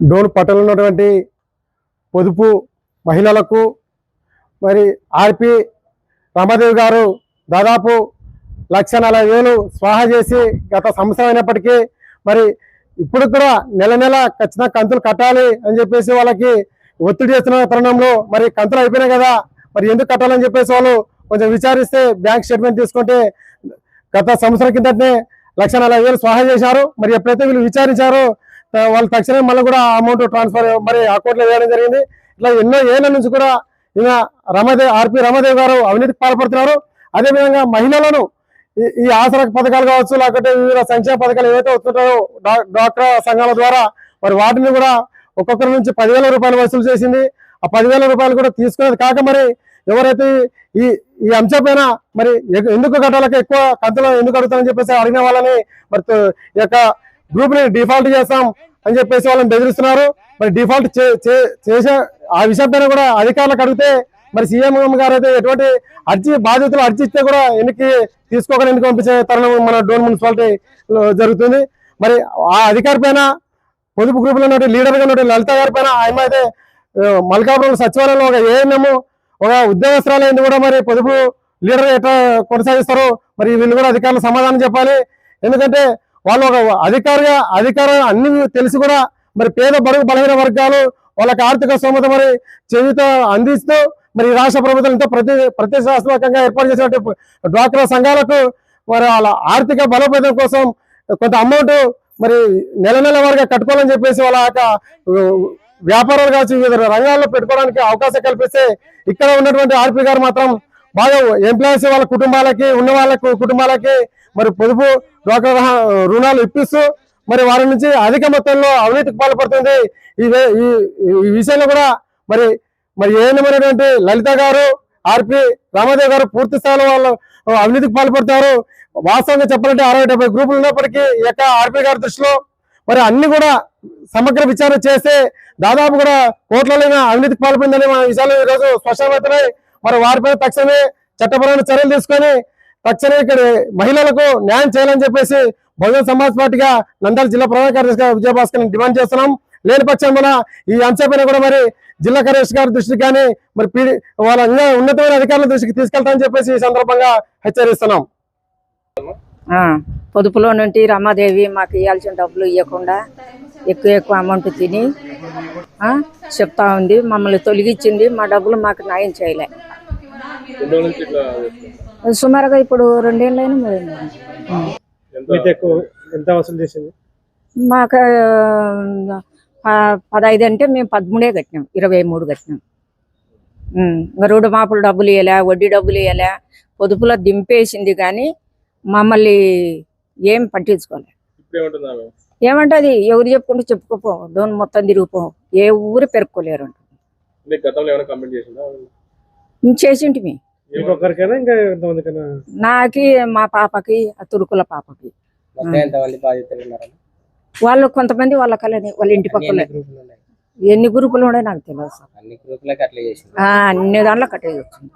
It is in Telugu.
డోన్ పట్టణంలో ఉన్నటువంటి పొదుపు మహిళలకు మరి ఆర్పి రామదేవి గారు దాదాపు లక్ష నలభై వేలు స్వాహా చేసి గత సంవత్సరం అయినప్పటికీ మరి ఇప్పుడు కూడా నెల నెల ఖచ్చితంగా కంతులు కట్టాలి అని చెప్పేసి వాళ్ళకి ఒత్తిడి చేస్తున్న తరుణంలో మరి కంతులు అయిపోయినాయి కదా మరి ఎందుకు కట్టాలని చెప్పేసి వాళ్ళు కొంచెం విచారిస్తే బ్యాంక్ స్టేట్మెంట్ తీసుకుంటే గత సంవత్సరం కిందటనే లక్ష నలభై వేలు స్వాహా చేశారు. మరి ఎప్పుడైతే వీళ్ళు విచారించారో వాళ్ళు తక్షణమే మళ్ళీ కూడా అమౌంట్ ట్రాన్స్ఫర్ మరి అకౌంట్లో వేయడం జరిగింది. ఇట్లా ఎన్నో ఏళ్ళ నుంచి కూడా ఈయన రమాదేవ్ ఆర్పి రమాదేవ్ గారు అవినీతికి పాల్పడుతున్నారు. అదేవిధంగా మహిళలను ఈ- ఈ ఆసరా పథకాలు కావచ్చు లేకపోతే వివిధ సంక్షేమ పథకాలు ఏవైతే వస్తుంటాయో డాక్టర్ సంఘాల ద్వారా మరి వాటిని కూడా ఒక్కొక్కరి నుంచి పదివేల రూపాయలు వసూలు చేసింది. ఆ పదివేల రూపాయలు కూడా తీసుకునేది కాక మరి ఎవరైతే ఈ ఈ అంశంపైన మరి ఎందుకు కట్టాలకి ఎక్కువ కంతులు ఎందుకు అడుగుతారని చెప్పేసి అడిగిన వాళ్ళని మరి ఈ యొక్క గ్రూప్ని డిఫాల్ట్ చేస్తాం అని చెప్పేసి వాళ్ళని బెదిరిస్తున్నారు. మరి డిఫాల్ట్ చే- చే- చేసే ఆ విషయం పైన కూడా అధికారులకు అడిగితే మరి సీఎం గారు అయితే ఎటువంటి అర్జీ బాధ్యతలు అర్జిస్తే కూడా ఎన్నికి తీసుకోకుండా ఎన్నిక పంపించే తరుణం మన డోన్ మున్సిపాలిటీలో జరుగుతుంది. మరి ఆ అధికారి పైన పొదుపు గ్రూపులో ఉన్న లీడర్గా ఉన్న లలిత గారి పైన ఆయన అయితే మల్కాపురం సచివాలయంలో ఒక ఏఎన్ఎం ఒక ఉద్యోగస్తురాలు కూడా మరి పొదుపు లీడర్ ఎట్లా కొనసాగిస్తారు మరి వీళ్ళు కూడా అధికారులు సమాధానం చెప్పాలి. ఎందుకంటే వాళ్ళు ఒక అధికారిగా అధికారం అన్ని తెలిసి కూడా మరి పేద బరువు బలహీన వర్గాలు వాళ్ళకి ఆర్థిక స్తోమత మరి చేయుత అందిస్తూ మరి ఈ రాష్ట్ర ప్రభుత్వం ఎంతో ప్రతి ప్రతిష్టాత్మకంగా ఏర్పాటు చేసినట్టు డ్వాక్రా సంఘాలకు మరి వాళ్ళ ఆర్థిక బలోపేతం కోసం కొంత అమౌంట్ మరి నెల నెల వరకు కట్టుకోవాలని చెప్పేసి వాళ్ళ యొక్క వ్యాపారాలు కావచ్చు వివిధ రంగాల్లో పెట్టుకోవడానికి అవకాశం కల్పిస్తే ఇక్కడ ఉన్నటువంటి ఆర్పి గారు మాత్రం బాగా ఎంప్లాయీస్ వాళ్ళ కుటుంబాలకి ఉన్న వాళ్ళ కుటుంబాలకి మరి పొదుపు డ్వాక్రా రుణాలు ఇప్పిస్తూ మరి వారి నుంచి అధిక మొత్తంలో అవినీతికి పాల్పడుతుంది. ఈ ఈ- ఈ విషయంలో కూడా మరి మరి ఏమైనటువంటి లలిత గారు ఆర్పి రామాదేవ్ గారు పూర్తి స్థాయిలో వాళ్ళు అవినీతికి పాల్పడతారు. వాస్తవంగా చెప్పాలంటే అరవై డెబ్బై గ్రూపులు ఉన్నప్పటికీ ఈ యొక్క ఆర్పి గారి దృష్టిలో మరి అన్ని కూడా సమగ్ర విచారణ చేస్తే దాదాపు కూడా కోట్లలో అవినీతికి పాల్పడిందని మన విషయాలు ఈరోజు స్పష్టమవుతున్నాయి మరి వారిపై తక్షణమే చట్టపరమైన చర్యలు తీసుకొని తక్షణమే ఇక్కడ మహిళలకు న్యాయం చేయాలని చెప్పేసి బహుజన సమాజ్ పార్టీగా నంద్యాల జిల్లా ప్రధాన కార్యదర్శిగా విజయభాస్కర్ డిమాండ్ చేస్తున్నాం. లేని పక్షంలో ఈ అంశంపైన కూడా మరి జిల్లా కలెక్టర్ గారి దృష్టికి కానీ మరి పీడి వాళ్ళ ఉన్నతమైన అధికారుల దృష్టికి తీసుకెళ్తామని చెప్పేసి ఈ సందర్భంగా హెచ్చరిస్తున్నాం. పొదుపులో నుండి రమాదేవి మాకు ఇవ్వాల్సిన డబ్బులు ఇవ్వకుండా ఎక్కువ ఎక్కువ అమౌంట్ తిని చెప్తా ఉంది. మమ్మల్ని తొలగించింది. మా డబ్బులు మాకు న్యాయం చేయలే ఎన్ని రోజుల నుంచి ఇట్లా చేస్తున్నారు? సుమారుగా ఇప్పుడు రెండేళ్ళైనా మూడేళ్ళు ఎక్కువ ఎంత వసూలు చేసింది? మాకు పదహైదు అంటే మేము పదమూడే కట్టినాం ఇరవై మూడు కట్టినాం. రోడ్డు మాపులు డబ్బులు ఇవ్వలే వడ్డీ డబ్బులు ఇవ్వలే పొదుపులో దింపేసింది కానీ మమ్మల్ని ఏం పట్టించుకోలే. ఏమంటుంది ఎవరు చెప్పుకుంటూ చెప్పుకోపో డోన్ మొత్తం తిరిగిపో ఏ ఊరు పెరుక్కోలేరు అంట. నీకు గతంలో ఏమైనా కంప్లైంట్ చేసిందా? చేసింటిమి. నాకి మా పాపకి ఆ తురుకుల పాపకి. వాళ్ళు కొంతమంది వాళ్ళ కలని వాళ్ళ ఇంటి పక్కలే ఎన్ని గ్రూపులు ఉన్నాయి? నాకు తెలియదు సార్. అన్ని గ్రూపులకి అట్లా చేసింది ఆ, అన్ని దాంట్లో కట్టేది వచ్చింది